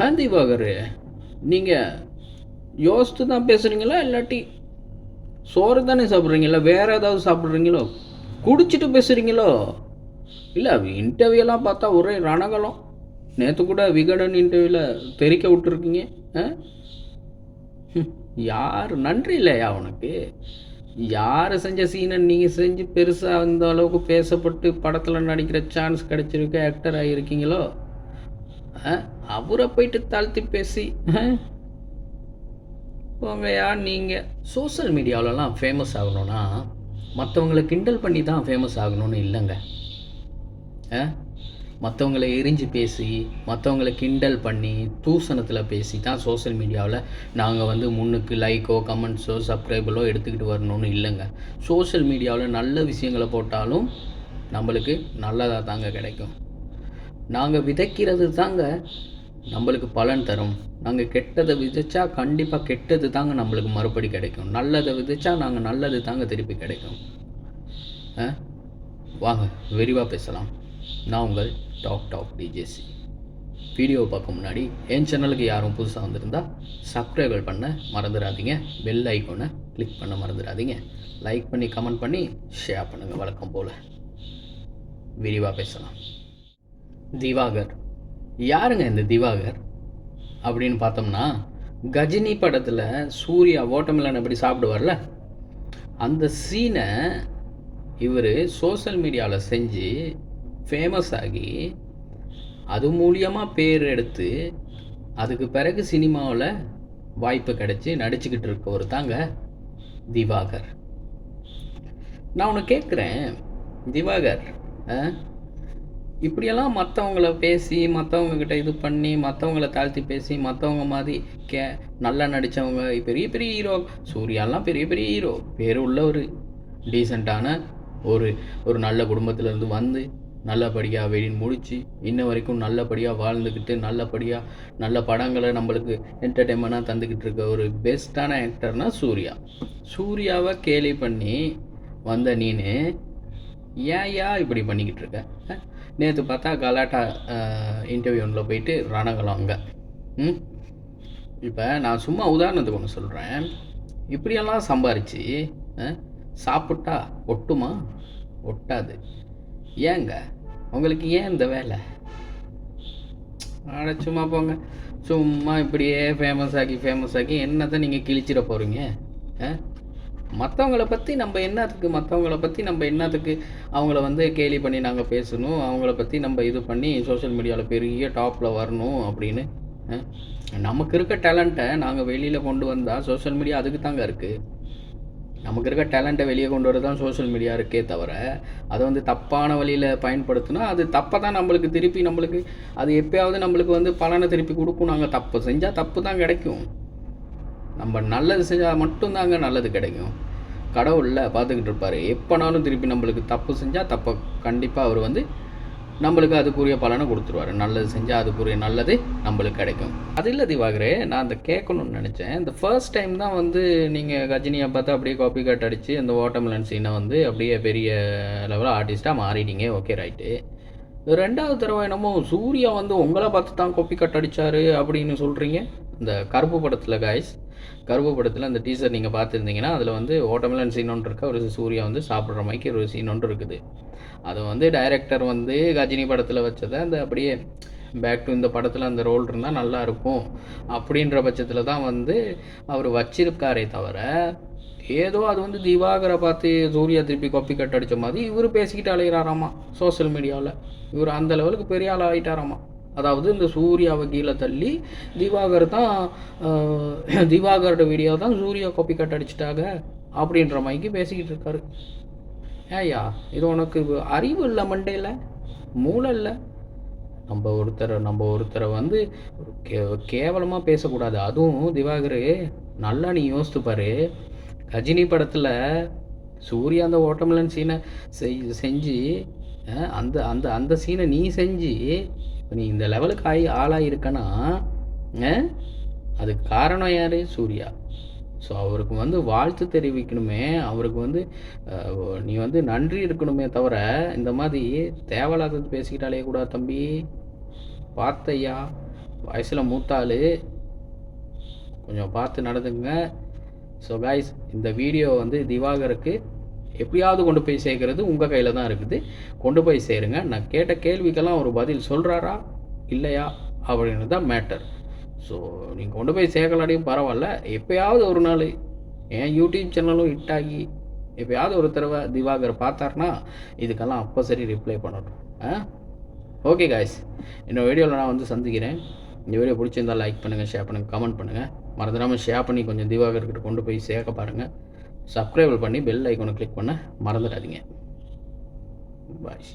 ஆ திவாகர் நீங்கள் யோசித்து தான் பேசுகிறீங்களா இல்லாட்டி சோறு தானே சாப்பிட்றீங்களா வேறு ஏதாவது சாப்பிட்றீங்களோ குடிச்சிட்டு பேசுகிறீங்களோ இல்லை இன்டர்வியூலாம் பார்த்தா ஒரே ரணகலம். நேற்று கூட விகடன் இன்டர்வியூவில் தெரிக்க விட்டுருக்கீங்க ஆ? யார் நன்றி இல்லையா உனக்கு? யார் செஞ்ச சீனை நீங்கள் செஞ்சு பெருசாக அந்த அளவுக்கு பேசப்பட்டு படத்தில் நடிக்கிற சான்ஸ் கிடச்சிருக்க ஆக்டர் ஆகியிருக்கீங்களோ அவரை போயிட்டு தாழ்த்தி பேசி ஆ? போங்கயா நீங்கள் சோஷியல் மீடியாவிலலாம் ஃபேமஸ் ஆகணும்னா மற்றவங்களை கிண்டல் பண்ணி தான் ஃபேமஸ் ஆகணும்னு இல்லைங்க. ஆ மற்றவங்களை எரிஞ்சு பேசி மற்றவங்களை கிண்டல் பண்ணி தூசணத்தில் பேசி தான் சோஷியல் மீடியாவில் நாங்கள் வந்து முன்னுக்கு லைக்கோ கமெண்ட்ஸோ சப்ஸ்கிரைபலோ எடுத்துக்கிட்டு வரணும்னு இல்லைங்க. சோஷியல் மீடியாவில் நல்ல விஷயங்களை போட்டாலும் நம்மளுக்கு நல்லதாக தாங்க கிடைக்கும். நாங்கள் விதைக்கிறது தாங்க நம்மளுக்கு பலன் தரும். நாங்கள் கெட்டதை விதைச்சா கண்டிப்பாக கெட்டது தாங்க நம்மளுக்கு மறுபடி கிடைக்கும். நல்லதை விதைச்சா நாங்கள் நல்லது தாங்க திருப்பி கிடைக்கும். ஆ? வாங்க விரிவாக பேசலாம். நான் உங்கள் டாக் டாக் டிஜேசி. வீடியோ பார்க்க முன்னாடி என் சேனலுக்கு யாரும் புதுசாக வந்திருந்தால் சப்ஸ்கிரைபர் பண்ண மறந்துடாதீங்க. பெல் ஐக்கோனை கிளிக் பண்ண மறந்துடாதீங்க. லைக் பண்ணி கமெண்ட் பண்ணி ஷேர் பண்ணுங்கள் வழக்கம் போல். விரிவாக பேசலாம். திவாகர். யாருங்க இந்த திவாகர்? அப்படின்னு பார்த்தோம்னா கஜினி படத்தில் சூர்யா ஓட்டமில்லன் எப்படி சாப்பிடுவார்ல? அந்த சீனை இவர் சோஷியல் மீடியாவில் செஞ்சு ஃபேமஸ் ஆகி அது மூலியமாக பேர் எடுத்து அதுக்கு பிறகு சினிமாவில் வாய்ப்பு கிடைச்சி நடிச்சுக்கிட்டு இருக்கவர் தாங்க திவாகர். நான் உன்னை கேட்குறேன் திவாகர் ஆ? இப்படியெல்லாம் மற்றவங்கள பேசி மற்றவங்க கிட்ட இது பண்ணி மற்றவங்கள தாழ்த்தி பேசி மற்றவங்க மாதிரி கே நல்லா நடித்தவங்க பெரிய பெரிய ஹீரோ சூர்யாலாம் பெரிய பெரிய ஹீரோ பேர் உள்ள ஒரு டீசெண்டான ஒரு ஒரு நல்ல குடும்பத்திலேருந்து வந்து நல்லபடியாக வெளியில் முடித்து இன்ன வரைக்கும் நல்லபடியாக வாழ்ந்துக்கிட்டு நல்லபடியாக நல்ல படங்களை நம்மளுக்கு என்டர்டெயின்மெண்ட்டாக தந்துக்கிட்டு இருக்க ஒரு பெஸ்ட்டான ஆக்டர்னால் சூர்யா. சூர்யாவை கேலி பண்ணி வந்த நீனு ஏன் ஏன் இப்படி பண்ணிக்கிட்டு இருக்க? நேற்று பார்த்தா கலாட்டா இன்டர்வியூ ஒன்றில் போயிட்டு ரணகலம் அங்கே. ம்? இப்போ நான் சும்மா உதாரணத்துக்கு ஒன்று சொல்கிறேன் இப்படியெல்லாம் சம்பாரித்து சாப்பிட்டா ஒட்டுமா? ஒட்டாது. ஏங்க? உங்களுக்கு ஏன் இந்த வேலை? ஆட சும்மா போங்க. சும்மா இப்படியே ஃபேமஸ் ஆக்கி ஃபேமஸ் ஆக்கி என்னத்தை நீங்கள் கிழிச்சிட போகிறீங்க மற்றவங்கள பற்றி நம்ம என்னத்துக்கு மற்றவங்கள பற்றி நம்ம என்னத்துக்கு அவங்கள வந்து கேலி பண்ணி நாங்கள் பேசணும். அவங்கள பற்றி நம்ம இது பண்ணி சோஷியல் மீடியாவில் பெரிய டாப்பில் வரணும் அப்படின்னு நமக்கு இருக்க டேலண்ட்டை நாங்கள் வெளியில் கொண்டு வந்தால் சோஷியல் மீடியா அதுக்கு தாங்க இருக்குது நமக்கு இருக்க டேலண்ட்டை வெளியே கொண்டு வரது தான் சோஷியல் மீடியா இருக்கே தவிர அதை வந்து தப்பான வழியில் பயன்படுத்தினா அது தப்பை தான் நம்மளுக்கு. திருப்பி நம்மளுக்கு அது எப்பயாவது நம்மளுக்கு வந்து பலனை திருப்பி கொடுக்கும். நாங்கள் தப்பு செஞ்சால் தப்பு தான் கிடைக்கும். நம்ம நல்லது செஞ்சால் மட்டும்தாங்க நல்லது கிடைக்கும். கடவுளில் பார்த்துக்கிட்டு இருப்பார் எப்போனாலும் திருப்பி நம்மளுக்கு தப்பு செஞ்சால் தப்பை கண்டிப்பாக அவர் வந்து நம்மளுக்கு அதுக்குரிய பலனை கொடுத்துருவாரு. நல்லது செஞ்சால் அதுக்குரிய நல்லது நம்மளுக்கு கிடைக்கும். அது இல்லை திவாகரே நான் அந்த கேட்கணும்னு நினச்சேன். இந்த ஃபர்ஸ்ட் டைம் தான் வந்து நீங்கள் கஜினியை பார்த்து அப்படியே காப்பி கட் அடித்து அந்த வாட்டர்மெலன் சீனை வந்து அப்படியே பெரிய லெவலில் ஆர்டிஸ்ட்டாக மாறிட்டீங்க. ஓகே ரைட்டு ரெண்டாவது தடவை என்னமோ சூர்யா வந்து உங்களை பார்த்து தான் கொப்பி கட் அப்படின்னு சொல்கிறீங்க இந்த கருப்பு படத்தில் காய்ஸ் கருப்பு படத்தில் அந்த டீசர் நீங்கள் பார்த்துருந்தீங்கன்னா அதில் வந்து ஓட்டமிலன் சீன் ஒன்று இருக்கு. ஒரு சூர்யா வந்து சாப்பிட்ற மாதிரி ஒரு சீன் ஒன்று இருக்குது. அது வந்து டைரக்டர் வந்து கஜினி படத்தில் வச்சதை அந்த அப்படியே பேக் டு இந்த படத்தில் அந்த ரோல் இருந்தால் நல்லாயிருக்கும் அப்படின்ற பட்சத்தில் தான் வந்து அவர் வச்சிருக்காரே தவிர ஏதோ அது வந்து திவாகரை பார்த்து சூர்யா திருப்பி கொப்பி கட் அடித்த மாதிரி இவர் பேசிக்கிட்டு அலைகிறாராமா சோஷியல் மீடியாவில் இவர் அந்த லெவலுக்கு பெரிய ஆள் ஆகிட்டாராமா அதாவது இந்த சூர்யாவை கீழே தள்ளி திவாகர் தான் திவாகரோட வீடியோ தான் சூர்யா கொப்பி கட் அடிச்சிட்டாங்க அப்படின்ற மாதிரிக்கு பேசிக்கிட்டு இருக்காரு. ஏய்யா இது உனக்கு அறிவு இல்லை மண்டையில்? மூளை இல்லை? நம்ம ஒருத்தரை நம்ம ஒருத்தரை வந்து கே கேவலமாக பேசக்கூடாது. அதுவும் திவாகர் நல்லா நீ யோசித்து பாரு. ரஜினி படத்தில் சூர்யா அந்த ஓட்டமில்லன் சீனை செய் செஞ்சு அந்த அந்த அந்த சீனை நீ செஞ்சு நீ இந்த லெவலுக்கு ஆகி ஆளாயிருக்கனா அஹ், அதுக்கு காரணம் யார்? சூர்யா. ஸோ அவருக்கு வந்து வாழ்த்து தெரிவிக்கணுமே. அவருக்கு வந்து நீ வந்து நன்றி இருக்கணுமே தவிர இந்த மாதிரி தேவையில்லாதது பேசிக்கிட்டாலே கூட தம்பி பார்த்தையா வயசில் மூத்தாள் கொஞ்சம் பார்த்து நடந்துங்க ஸோ கைஸ் இந்த வீடியோ வந்து திவாகருக்கு எப்படியாவது கொண்டு போய் சேர்க்கறது உங்கள் கையில் தான் இருக்குது. கொண்டு போய் சேருங்க. நான் கேட்ட கேள்விக்கெல்லாம் ஒரு பதில் சொல்கிறாரா இல்லையா? அப்படின்னு தான் மேட்டர் ஸோ நீங்கள் கொண்டு போய் சேர்க்கலாடியும் பரவாயில்ல. எப்பயாவது ஒரு நாள் என் யூடியூப் சேனலும் ஹிட் ஆகி எப்பயாவது ஒரு தடவை திவாகர் பார்த்தாருனா இதுக்கெல்லாம் அப்போ சரி ரிப்ளை பண்ணட்டும் ஆ? ஓகே காய்ஸ் இன்னொரு வீடியோவில் நான் வந்து சந்திக்கிறேன். இந்த வீடியோ பிடிச்சிருந்தா லைக் பண்ணுங்கள் ஷேர் பண்ணுங்கள் கமெண்ட் பண்ணுங்கள் மறந்துடாமல் ஷேர் பண்ணி கொஞ்சம் திவாகர்கிட்ட கொண்டு போய் சேர்க்க பாருங்கள் சப்ஸ்கிரைபிள் பண்ணி பெல் ஐக்கோனை கிளிக் பண்ண மறந்துடாதீங்க. பாய்